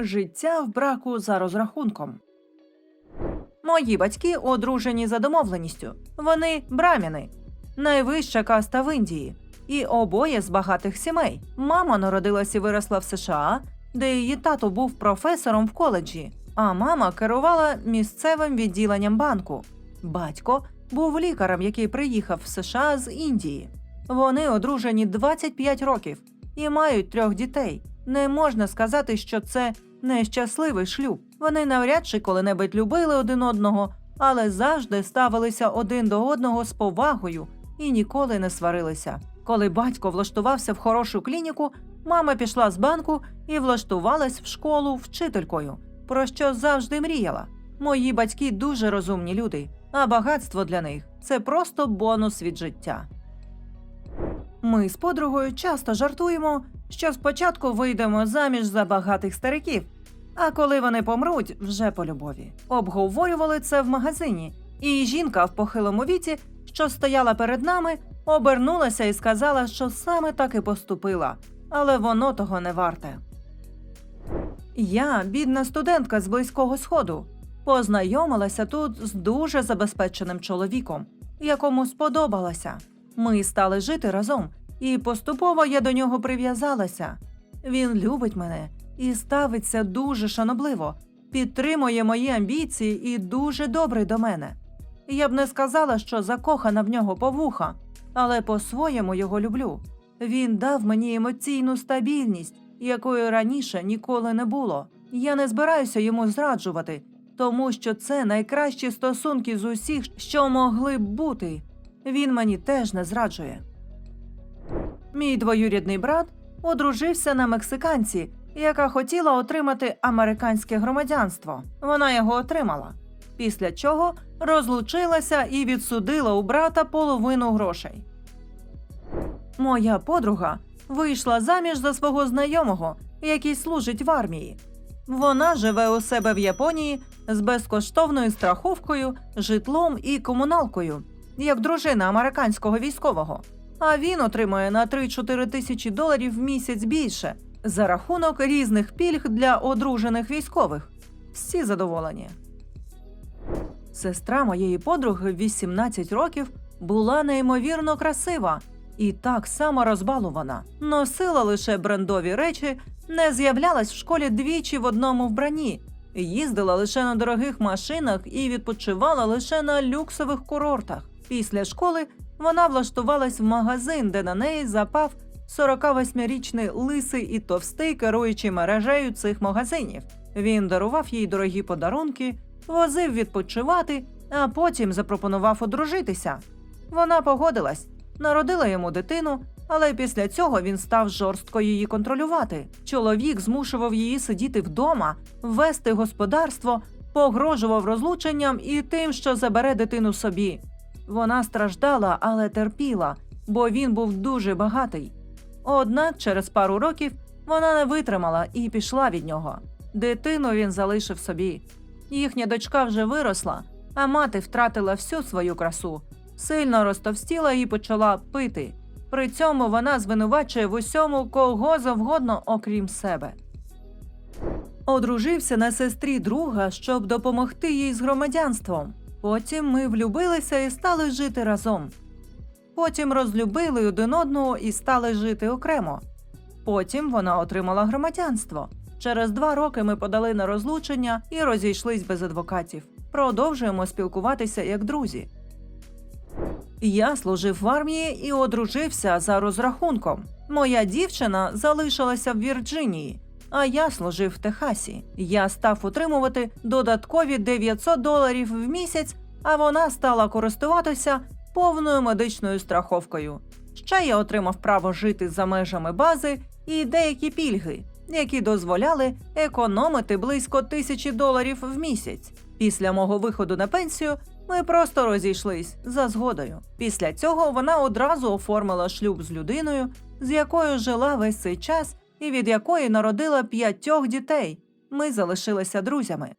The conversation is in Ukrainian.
Життя в браку за розрахунком. Мої батьки одружені за домовленістю. Вони браміни, найвища каста в Індії, і обоє з багатих сімей. Мама народилась і виросла в США, де її тато був професором в коледжі, а мама керувала місцевим відділенням банку. Батько був лікарем, який приїхав в США з Індії. Вони одружені 25 років і мають трьох дітей. Не можна сказати, що це нещасливий шлюб. Вони навряд чи коли-небудь любили один одного, але завжди ставилися один до одного з повагою і ніколи не сварилися. Коли батько влаштувався в хорошу клініку, мама пішла з банку і влаштувалась в школу вчителькою, про що завжди мріяла. Мої батьки дуже розумні люди, а багатство для них це просто бонус від життя. Ми з подругою часто жартуємо, що спочатку вийдемо заміж за багатих стариків, а коли вони помруть, вже по любові. Обговорювали це в магазині, і жінка в похилому віці, що стояла перед нами, обернулася і сказала, що саме так і поступила, але воно того не варте. Я, бідна студентка з близького сходу, познайомилася тут з дуже забезпеченим чоловіком, якому сподобалася. Ми стали жити разом, і поступово я до нього прив'язалася. Він любить мене і ставиться дуже шанобливо, підтримує мої амбіції і дуже добрий до мене. Я б не сказала, що закохана в нього по вуха, але по-своєму його люблю. Він дав мені емоційну стабільність, якої раніше ніколи не було. Я не збираюся йому зраджувати, тому що це найкращі стосунки з усіх, що могли б бути. Він мені теж не зраджує. Мій двоюрідний брат одружився на мексиканці, яка хотіла отримати американське громадянство. Вона його отримала. Після чого розлучилася і відсудила у брата половину грошей. Моя подруга вийшла заміж за свого знайомого, який служить в армії. Вона живе у себе в Японії з безкоштовною страховкою, житлом і комуналкою, як дружина американського військового. А він отримує на 3-4 тисячі доларів в місяць більше за рахунок різних пільг для одружених військових. Всі задоволені. Сестра моєї подруги в 18 років була неймовірно красива і так само розбалувана. Носила лише брендові речі, не з'являлась в школі двічі в одному вбранні, їздила лише на дорогих машинах і відпочивала лише на люксових курортах. Після школи вона влаштувалась в магазин, де на неї запав 48-річний лисий і товстий, керуючий мережею цих магазинів. Він дарував їй дорогі подарунки, возив відпочивати, а потім запропонував одружитися. Вона погодилась, народила йому дитину, але після цього він став жорстко її контролювати. Чоловік змушував її сидіти вдома, вести господарство, погрожував розлученням і тим, що забере дитину собі. Вона страждала, але терпіла, бо він був дуже багатий. Однак через пару років вона не витримала і пішла від нього. Дитину він залишив собі. Їхня дочка вже виросла, а мати втратила всю свою красу, сильно розтовстіла і почала пити. При цьому вона звинувачує в усьому кого завгодно, окрім себе. Одружився на сестрі друга, щоб допомогти їй з громадянством. Потім ми влюбилися і стали жити разом. Потім розлюбили один одного і стали жити окремо. Потім вона отримала громадянство. Через два роки ми подали на розлучення і розійшлись без адвокатів. Продовжуємо спілкуватися як друзі. Я служив в армії і одружився за розрахунком. Моя дівчина залишилася в Вірджинії, а я служив в Техасі. Я став отримувати додаткові 900 доларів в місяць, а вона стала користуватися повною медичною страховкою. Ще я отримав право жити за межами бази і деякі пільги, які дозволяли економити близько тисячі доларів в місяць. Після мого виходу на пенсію ми просто розійшлись за згодою. Після цього вона одразу оформила шлюб з людиною, з якою жила весь цей час і від якої народила п'ятьох дітей. Ми залишилися друзями.